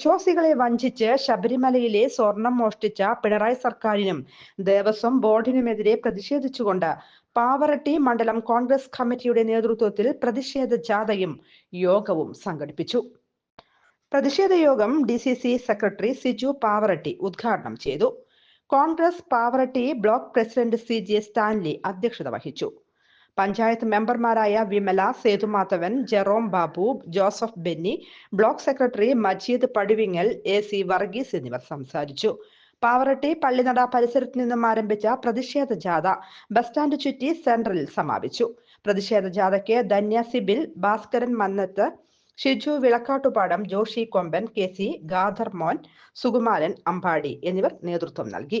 വിശ്വാസികളെ വഞ്ചിച്ച് ശബരിമലയിലെ സ്വർണം മോഷ്ടിച്ച പിണറായി സർക്കാരിനും ദേവസ്വം ബോർഡിനുമെതിരെ പ്രതിഷേധിച്ചുകൊണ്ട് പാവറട്ടി മണ്ഡലം കോൺഗ്രസ് കമ്മിറ്റിയുടെ നേതൃത്വത്തിൽ പ്രതിഷേധ ജാഥയും യോഗവും സംഘടിപ്പിച്ചു. പ്രതിഷേധ യോഗം D C C secretary Siju Pavaratty ഉദ്ഘാടനം ചെയ്തു. Congress Pavaratty block president C J Stanley അധ്യക്ഷത വഹിച്ചു. പഞ്ചായത്ത് മെമ്പർമാരായ Vimala Sethumadhavan Jerome Babu Joseph Benny block secretary Majeed Paduvingal A C Varghese എന്നിവർ സംസാരിച്ചു. പാവറട്ടി പള്ളിനട പരിസരത്ത് നിന്നും ആരംഭിച്ച പ്രതിഷേധ ജാഥ ബസ് സ്റ്റാൻഡ് ചുറ്റി സെൻട്രലിൽ സമാപിച്ചു. പ്രതിഷേധ ജാഥയ്ക്ക് ധന്യ സിബിൽ ഭാസ്കരൻ മന്നത്ത് ഷിജു വിളക്കാട്ടുപാടം ജോഷി കൊമ്പൻ കെ സി ഗാധർ മോൻ സുകുമാരൻ അമ്പാടി എന്നിവർ നേതൃത്വം നൽകി.